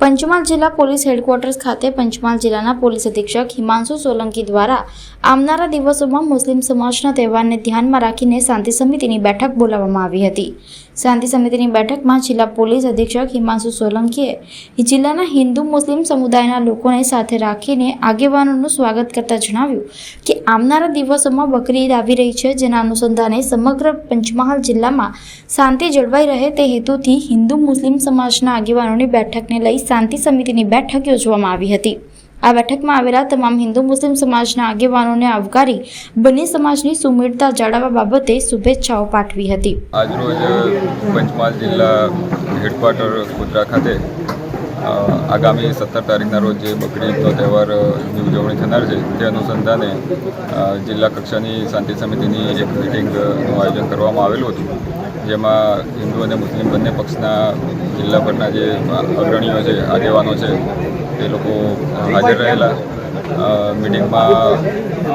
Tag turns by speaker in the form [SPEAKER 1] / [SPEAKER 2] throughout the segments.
[SPEAKER 1] પંચમહાલ જિલ્લા police headquarters ખાતે પંચમહાલ જિલ્લાના પોલીસ અધિક્ષક હિમાંશુ સોલંકી દ્વારા આવનારા દિવસોમાં મુસ્લિમ સમાજના તહેવારને ધ્યાનમાં રાખીને શાંતિ સમિતિની બેઠક બોલાવવામાં આવી હતી. શાંતિ સમિતિની બેઠકમાં જિલ્લા પોલીસ અધિક્ષક હિમાંશુ સોલંકીએ જિલ્લાના હિન્દુ મુસ્લિમ સમુદાયના લોકોને સાથે રાખીને આગેવાનોનું સ્વાગત કરતા જણાવ્યું કે આવનારા દિવસોમાં બકરી ઈદ આવી રહી છે, જેના અનુસંધાને સમગ્ર પંચમહાલ જિલ્લામાં શાંતિ જળવાઈ રહે તે હેતુથી હિન્દુ મુસ્લિમ સમાજના આગેવાનોની બેઠકને લઈ શાંતિ સમિતિની બેઠક યોજવામાં આવી હતી. આ બેઠકમાં આવેલા તમામ હિન્દુ મુસ્લિમ સમાજના આગેવાનોને આવકારી બંને સમાજની સુમેળતા જાળવવા બાબતે શુભેચ્છાઓ પાઠવી હતી.
[SPEAKER 2] આજરોજ પંચમહાલ જિલ્લા હેડક્વાર્ટર ગોધરા ખાતે આગામી સત્તર તારીખના રોજ જે બકરી ઈદનો તહેવારની ઉજવણી થનાર છે, તે અનુસંધાને જિલ્લા કક્ષાની શાંતિ સમિતિની એક મિટિંગનું આયોજન કરવામાં આવેલું હતું. જેમાં હિન્દુ અને મુસ્લિમ બંને પક્ષના જિલ્લાભરના જે અગ્રણીઓ છે, આગેવાનો છે એ લોકો હાજર રહેલા. મિટિંગમાં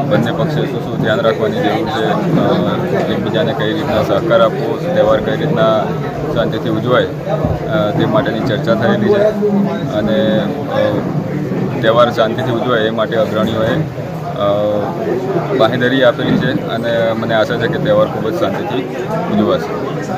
[SPEAKER 2] બંને પક્ષે શું શું ધ્યાન રાખવાની જરૂર છે? એકબીજાને કઈ રીતના સહકાર આપવો, તહેવાર કઈ રીતના શાંતિથી ઉજવાય તે માટેની ચર્ચા થયેલી છે. અને તહેવાર શાંતિથી ઉજવાય એ માટે અગ્રણીઓએ બાંહેધરી આપેલી છે અને મને આશા છે કે તહેવાર ખૂબ જ શાંતિથી ઉજવાશે.